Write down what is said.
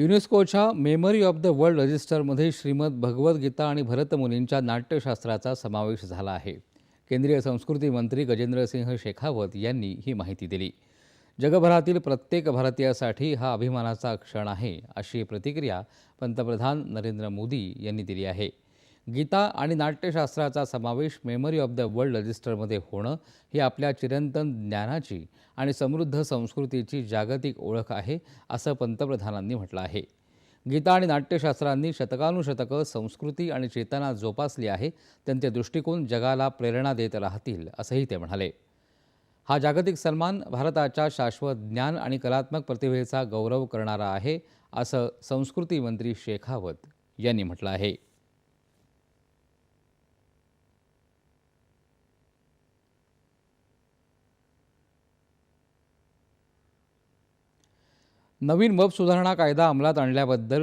युनेस्कोच्या memory of the world रजिस्टरमध्ये श्रीमद भगवद्गीता आणि भरतमुनींच्या नाट्यशास्त्राचा समावेश झाला आहे. केंद्रीय संस्कृती मंत्री गजेंद्रसिंह शेखावत यांनी ही माहिती दिली. जगभरातील प्रत्येक भारतीयासाठी हा अभिमानाचा क्षण आहे अशी प्रतिक्रिया पंतप्रधान नरेंद्र मोदी यांनी दिली आहे. गीता आणि नाट्यशास्त्राचा समावेश मेमरी ऑफ द वर्ल्ड रजिस्टरमध्ये होणं ही आपल्या चिरंतन ज्ञानाची आणि समृद्ध संस्कृतीची जागतिक ओळख आहे असं पंतप्रधानांनी म्हटलं आहे. गीता आणि नाट्यशास्त्रांनी शतकानुशतकं संस्कृती आणि चेतना जोपासली आहे त्यांचे दृष्टिकोन जगाला प्रेरणा देत राहतील असंही ते म्हणाले. हा जागतिक सन्मान भारताच्या शाश्वत ज्ञान आणि कलात्मक प्रतिभेचा गौरव करणारा आहे असं संस्कृती मंत्री शेखावत यांनी म्हटलं आहे. नवीन वब सुधारणा कायदा अंमलात आणल्याबद्दल